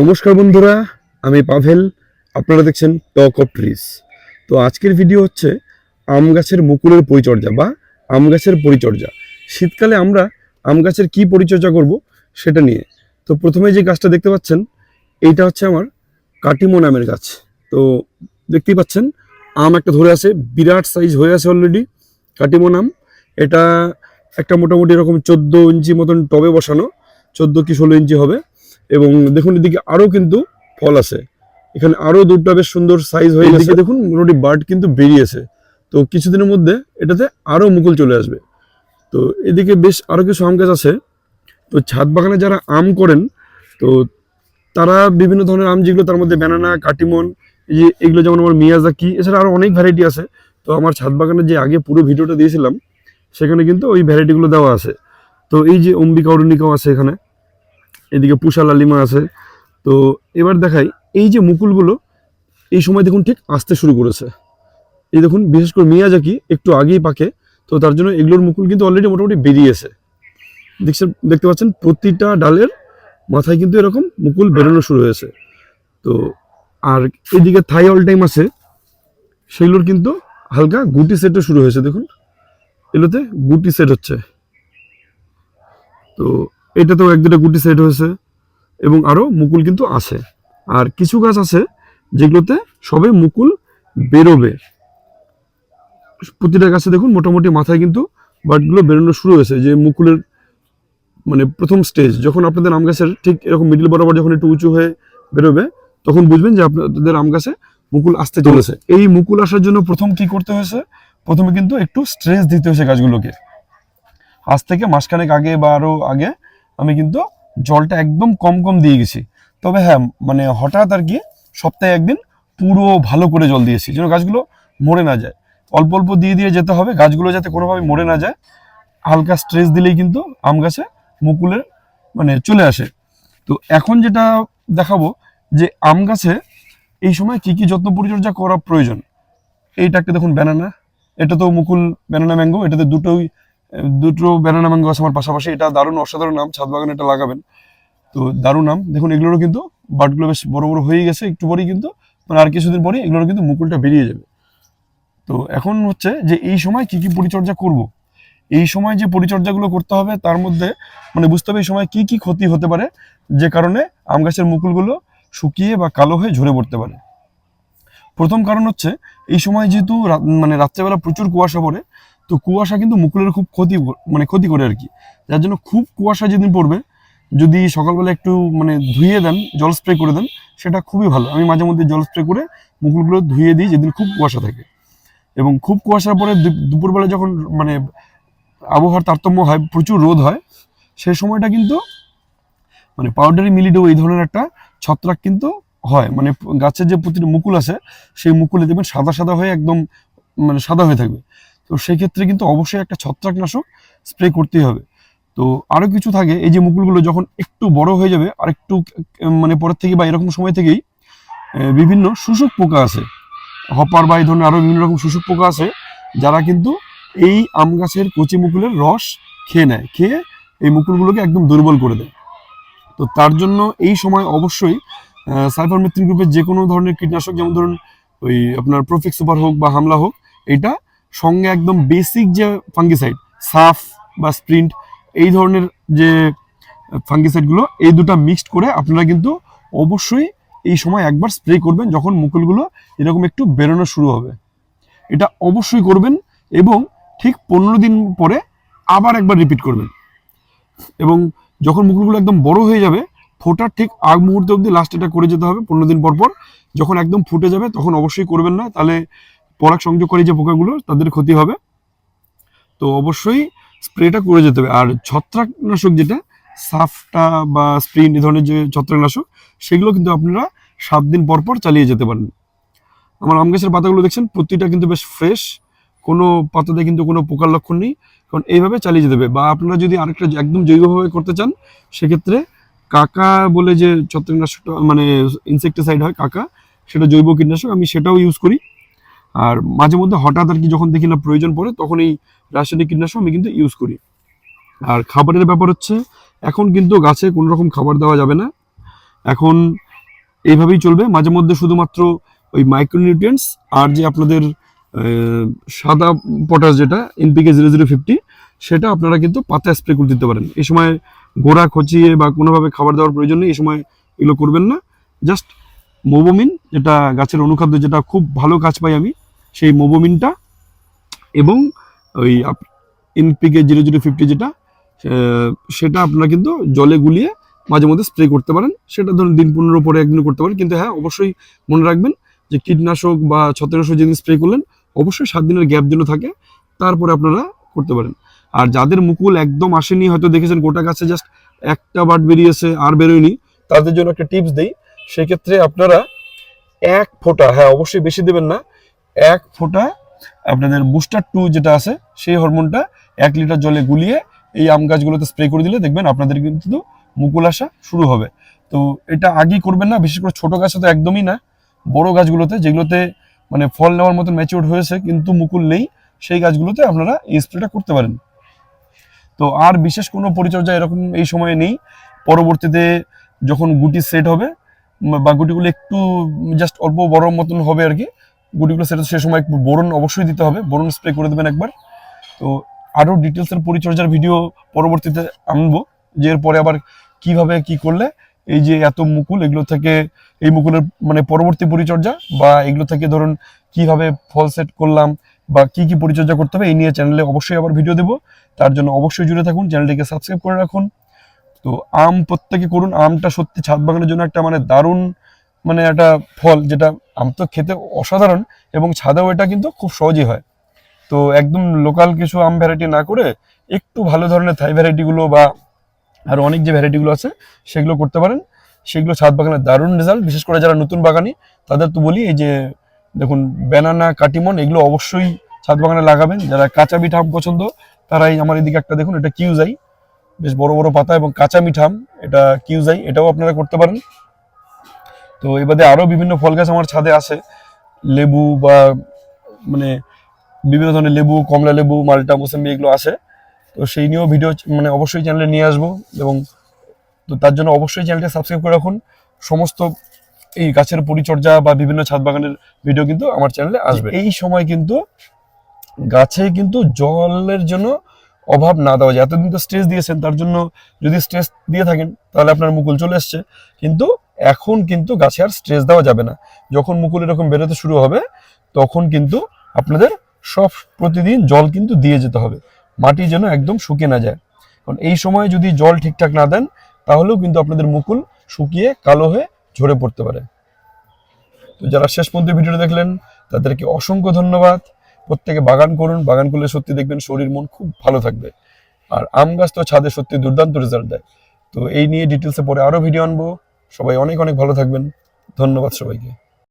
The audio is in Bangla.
নমস্কার বন্ধুরা, আমি পাভেল। আপনারা দেখছেন টক অফ ট্রিস তো আজকের ভিডিও হচ্ছে আম গাছের মুকুলের পরিচর্যা বা আম গাছের পরিচর্যা। শীতকালে আমরা আম গাছের কী পরিচর্যা করব সেটা নিয়ে। তো প্রথমে যে গাছটা দেখতে পাচ্ছেন, এইটা হচ্ছে আমার কাটিমন আমের গাছ। তো দেখতেই পাচ্ছেন, আম একটা ধরে আছে, বিরাট সাইজ হয়ে আছে অলরেডি কাটিমন আম এটা একটা মোটামুটি এরকম চোদ্দ ইঞ্চি মতন টবে বসানো, চোদ্দ কি ষোলো ইঞ্চি হবে। এবং দেখুন, এদিকে আরও কিন্তু ফল আছে। এখানে আরও দুটো বেশ সুন্দর সাইজ হয়ে গেছে। দেখুন, মোটামুটি বার্ড কিন্তু বেরিয়েছে। তো কিছুদিনের মধ্যে এটাতে আরও মুকুল চলে আসবে। তো এদিকে বেশ আরও কিছু আম গাছ আছে। তো ছাদ বাগানে যারা আম করেন, তো তারা বিভিন্ন ধরনের আম, যেগুলো তার মধ্যে ব্যানানা কাটিমন যে এগুলো যেমন আমার মিয়াজাকি, এছাড়া আরও অনেক ভ্যারাইটি আছে। তো আমার ছাদ বাগানে যে আগে পুরো ভিডিওটা দিয়েছিলাম, সেখানে কিন্তু ওই ভ্যারাইটিগুলো দেওয়া আছে। তো এই যে অম্বিকা অরুণিকাও আছে এখানে। এদিকে পুষা লালিমা আছে। তো এবার দেখাই, এই যে মুকুলগুলো এই সময় দেখুন ঠিক আসতে শুরু করেছে। এই দেখুন, বিশেষ করে মিয়াজাকি একটু আগেই পাকে, তো তার জন্য এগুলোর মুকুল কিন্তু অলরেডি মোটামুটি বেরিয়েছে। দেখছেন, দেখতে পাচ্ছেন, প্রতিটা ডালের মাথায় কিন্তু এরকম মুকুল বেরোনো শুরু হয়েছে। তো আর এদিকে থাই অল টাইম আছে, সেগুলোর কিন্তু হালকা গুটি সেটও শুরু হয়েছে, দেখুন। এগুলোতে গুটি সেট হচ্ছে। তো এটাতেও এক দুটো গুটি সেট হয়েছে এবং আরও মুকুল কিন্তু আছে। আর কিছু গাছ আছে যেগুলোতে সবে মুকুল বেরোবে। প্রতিটা গাছে দেখুন মোটামুটি মাথায় কিন্তু বাটগুলো বেরোনো শুরু হয়েছে যে মুকুলের মানে প্রথম স্টেজ যখন আপনাদের আম গাছের ঠিক এরকম মিডিল বরাবর যখন একটু উঁচু হয়ে বেরোবে তখন বুঝবেন যে আপনাদের আম গাছে মুকুল আসতে চলেছে। এই মুকুল আসার জন্য প্রথম কি করতে হয়েছে? প্রথমে কিন্তু একটু স্ট্রেস দিতে হয়েছে গাছগুলোকে। আজ থেকে মাসখানেক আগে বা আরও আগে আমি কিন্তু জলটা একদম কম কম দিয়ে গেছি। তবে হ্যাঁ মানে হঠাৎ আর কি সপ্তাহে একদিন পুরো ভালো করে জল দিয়েছি, যেন গাছগুলো মরে না যায়। অল্প অল্প দিয়ে দিয়ে যেতে হবে, গাছগুলো যাতে কোনোভাবে মরে না যায়। হালকা স্ট্রেস দিলেই কিন্তু আম গাছে মুকুলের মানে চলে আসে। তো এখন যেটা দেখাবো যে আম গাছে এই সময় কি কি যত্ন পরিচর্যা করা প্রয়োজন? এইটা একটা দেখুন ব্যানানা এটা তো মুকুল ব্যানানা ম্যাঙ্গো এটাতে দুটোই দুটো ব্যানানা ম্যাঙ্গো আছে আমার পাশাপাশি, এটা দারুণ, অসাধারণ নাম, ছাদ বাগানে এটা লাগাবেন। তো দারুণ নাম। দেখুন, এগুলোরও কিন্তু বাটগুলো বেশ বড় বড় হয়ে গেছে, একটু পরেই কিন্তু মানে আর কিছুদিন পরে এগুলোর কিন্তু মুকুলটা বেরিয়ে যাবে। তো এখন হচ্ছে যে এই সময় কি কি পরিচর্যা করব? এই সময় যে পরিচর্যাগুলো করতে হবে, তার মধ্যে মানে বুঝতে হবে এই সময় কি কি ক্ষতি হতে পারে, যে কারণে আম গাছের মুকুলগুলো শুকিয়ে বা কালো হয়ে ঝরে পড়তে পারে। প্রথম কারণ হচ্ছে, এই সময় যেহেতু মানে রাত্রেবেলা প্রচুর কুয়াশা পড়ে তো কুয়াশা কিন্তু মুকুলের খুব ক্ষতি মানে ক্ষতি করে আর কি। যার জন্য খুব কুয়াশা যেদিন পড়বে, যদি সকালবেলা একটু মানে ধুয়ে দেন, জল স্প্রে করে দেন, সেটা খুবই ভালো। আমি মাঝে মধ্যে জল স্প্রে করে মুকুলগুলো ধুয়ে দিই যেদিন খুব কুয়াশা থাকে। এবং খুব কুয়াশার পরে দুপুরবেলা যখন মানে আবহাওয়ার তারতম্য হয়, প্রচুর রোদ হয় সেই সময়টা কিন্তু মানে পাউডারি মিলিডো এই ধরনের একটা ছত্রাক কিন্তু হয়। মানে গাছের যে প্রতিটা মুকুল আছে, সেই মুকুলে দেখবেন সাদা সাদা হয়ে একদম মানে সাদা হয়ে থাকবে। তো সেই ক্ষেত্রে কিন্তু অবশ্যই একটা ছত্রাকনাশক স্প্রে করতেই হবে। তো আরও কিছু থাকে, এই যে মুকুলগুলো যখন একটু বড় হয়ে যাবে, আর একটু মানে পরের থেকে বা এরকম সময় থেকেই বিভিন্ন শোষক পোকা আছে। হপার বা এই ধরনের আরও বিভিন্ন রকম শোষক পোকা আছে, যারা কিন্তু এই আম গাছের কচি মুকুলের রস খেয়ে নেয়, খেয়ে এই মুকুলগুলোকে একদম দুর্বল করে দেয়। তো তার জন্য এই সময় অবশ্যই সাইফারমেথ্রিন গ্রুপের যে কোনো ধরনের কীটনাশক, যেমন ধরুন ওই আপনার প্রফিক সুপার হোক বা হামলা হোক এটা সঙ্গে একদম বেসিক যে ফাঙ্গিসাইড সাফ বা স্প্রিন্ট এই ধরনের যে ফাঙ্গিসাইডগুলো এই দুটো মিক্সড করে আপনারা কিন্তু অবশ্যই এই সময় একবার স্প্রে করবেন যখন মুকুলগুলো এরকম একটু বেরোনো শুরু হবে। এটা অবশ্যই করবেন এবং ঠিক পনেরো দিন পরে আবার একবার রিপিট করবেন। এবং যখন মুকুলগুলো একদম বড় হয়ে যাবে, ফোটার ঠিক আগ মুহূর্তে অবধি লাস্ট এটা করে যেতে হবে পনেরো দিন পর পর। যখন একদম ফুটে যাবে, তখন অবশ্যই করবেন না। তাহলে পরাগ সংযোগকারী যে পোকাগুলো, তাদের ক্ষতি হবে। তো অবশ্যই স্প্রেটা করে যেতে হবে। আর ছত্রাকনাশক যেটা, সাফটা বা স্প্রিন এই ধরনের যে ছত্রাকনাশক, সেগুলো কিন্তু আপনারা সাত দিন পর পর চালিয়ে যেতে পারেন। আমার আম গাছের পাতাগুলো দেখছেন, প্রতিটা কিন্তু বেশ ফ্রেশ। কোনো পাতাতে কিন্তু কোনো পোকার লক্ষণ নেই। কারণ এইভাবে চালিয়ে যেতে হবে। বা আপনারা যদি আরেকটা একদম জৈবভাবে করতে চান, সেক্ষেত্রে কাকা বলে যে ছত্রাকনাশকটা মানে ইনসেকটিসাইড হয় কাকা, সেটা জৈব কীটনাশক, আমি সেটাও ইউজ করি। আর মাঝে মধ্যে হঠাৎ আর কি যখন দেখি না প্রয়োজন পড়ে তখন এই রাসায়নিক কীটনাশক আমি কিন্তু ইউজ করি। আর খাবারের ব্যাপার হচ্ছে, এখন কিন্তু গাছে কোনো রকম খাবার দেওয়া যাবে না। এখন এইভাবেই চলবে। মাঝে মধ্যে শুধুমাত্র ওই মাইক্রোনিউট্রিয়েন্টস আর যে আপনাদের সাদা পটাশ যেটা এনপিকে জিরো জিরো ফিফটি সেটা আপনারা কিন্তু পাতা স্প্রে করে দিতে পারেন। এই সময় গোড়া খচিয়ে বা কোনোভাবে খাবার দেওয়ার প্রয়োজন নেই, এই সময় এগুলো করবেন না। জাস্ট মোবোমিন যেটা গাছের অনুখাদ্য, যেটা খুব ভালো কাজ পাই আমি সেই মোবোমিনটা এবং ওই এনপিকে জিরো জিরো ফিফটি যেটা সেটা আপনারা কিন্তু জলে গুলিয়ে মাঝে মধ্যে স্প্রে করতে পারেন। সেটা ধরুন দিন পনেরো পরে একদিন করতে পারেন। কিন্তু হ্যাঁ অবশ্যই মনে রাখবেন যে কীটনাশক বা ছত্রাকনাশক যেদিন স্প্রে করলেন, অবশ্যই সাত দিনের গ্যাপ যেন থাকে, তারপরে আপনারা করতে পারেন। আর যাদের মুকুল একদম আসেনি, হয়তো দেখেছেন গোটা গাছে জাস্ট একটা বাট বেরিয়েছে, আর বেরোয়নি, তাদের জন্য একটা টিপস দেই। সেক্ষেত্রে আপনারা এক ফোঁটা হ্যাঁ অবশ্যই বেশি দেবেন না এক ফোঁটা আপনাদের বুস্টার টু যেটা আছে, সেই হরমোনটা এক লিটার জলে গুলিয়ে এই আম গাছগুলোতে স্প্রে করে দিলে দেখবেন আপনাদের কিন্তু মুকুল আসা শুরু হবে। তো এটা আগেই করবেন না, বিশেষ করে ছোটো গাছে তো একদমই না। বড় গাছগুলোতে যেগুলোতে মানে ফল নেওয়ার মতন ম্যাচিওর হয়েছে কিন্তু মুকুল নেই, সেই গাছগুলোতে আপনারা এই স্প্রেটা করতে পারেন। তো আর বিশেষ কোনো পরিচর্যা এরকম এই সময়ে নেই। পরবর্তীতে যখন গুটি সেট হবে, বা গুটিগুলো একটু জাস্ট অল্প বড় মতন হবে আর কি গুটিগুলো সেটা সে সময় একটু বোরন অবশ্যই দিতে হবে বোরন স্প্রে করে দেবেন একবার। তো আরও ডিটেলসের পরিচর্যার ভিডিও পরবর্তীতে আনব, যে এরপরে আবার কীভাবে কি করলে এই যে এত মুকুল, এগুলো থেকে এই মুকুলের মানে পরবর্তী পরিচর্যা বা এগুলো থেকে ধরুন কীভাবে ফল সেট করলাম বা কি কি পরিচর্যা করতে হবে, এই নিয়ে চ্যানেলে অবশ্যই আবার ভিডিও দেবো। তার জন্য অবশ্যই জুড়ে থাকুন চ্যানেলটিকে সাবস্ক্রাইব করে রাখুন। তো আম প্রত্যেকে করুন, আমটা সত্যি ছাদ বাগানের জন্য একটা মানে দারুণ মানে একটা ফল যেটা আম তো খেতে অসাধারণ এবং ছাদেও এটা কিন্তু খুব সহজই হয়। তো একদম লোকাল কিছু আম ভ্যারাইটি না করে একটু ভালো ধরনের থাই ভ্যারাইটিগুলো বা আর অনেক যে ভ্যারাইটিগুলো আছে, সেগুলো করতে পারেন। সেগুলো ছাদ বাগানের দারুণ রেজাল্ট বিশেষ করে যারা নতুন বাগানি, তাদের তো বলি এই যে, দেখুন ব্যানানা কাটিমন, এগুলো অবশ্যই ছাদ বাগানে লাগাবেন। যারা কাঁচা মিঠা আম পছন্দ, তারাই আমার এদিকে একটা দেখুন, এটা কিউজাই। বেশ বড় বড় পাতা এবং কাঁচা মিঠাম এটা কিউজাই। এটাও আপনারা করতে পারেন। তো এবারে আরও বিভিন্ন ফল গাছ আমার ছাদে আছে। লেবু বা মানে বিভিন্ন ধরনের লেবু কমলা লেবু মালটা মোসাম্বি এগুলো আছে। তো সেই নিয়েও ভিডিও মানে অবশ্যই চ্যানেলে নিয়ে আসব এবং তো তার জন্য অবশ্যই চ্যানেলটা সাবস্ক্রাইব করে রাখুন। সমস্ত এই গাছের পরিচর্যা বা বিভিন্ন ছাদ বাগানের ভিডিও কিন্তু আমার চ্যানেলে আসবে। এই সময় কিন্তু গাছে কিন্তু জলের জন্য অভাব না দেওয়া যায়। এতদিন তো স্ট্রেস দিয়েছেন তার জন্য যদি স্ট্রেস দিয়ে থাকেন তাহলে আপনার মুকুল চলে এসছে। কিন্তু এখন কিন্তু গাছে আর স্ট্রেস দেওয়া যাবে না। যখন মুকুল এরকম বেরোতে শুরু হবে, তখন কিন্তু আপনাদের সব প্রতিদিন জল কিন্তু দিয়ে যেতে হবে। মাটি যেন একদম শুকিয়ে না যায়। কারণ এই সময় যদি জল ঠিকঠাক না দেন, তাহলেও কিন্তু আপনাদের মুকুল শুকিয়ে কালো হয়ে ঝরে পড়তে পারে। তো যারা শেষ পর্যন্ত ভিডিও দেখলেন, তাদেরকে অসংখ্য ধন্যবাদ। প্রত্যেকে বাগান করুন, বাগান করলে সত্যি দেখবেন শরীর, মন খুব ভালো থাকবে। আর আম গাছ তো ছাদে সত্যি দুর্দান্ত রেজাল্ট দেয়। তো এই নিয়ে ডিটেলসে পরে আরও ভিডিও আনব। সবাই অনেক অনেক ভালো থাকবেন। ধন্যবাদ সবাইকে।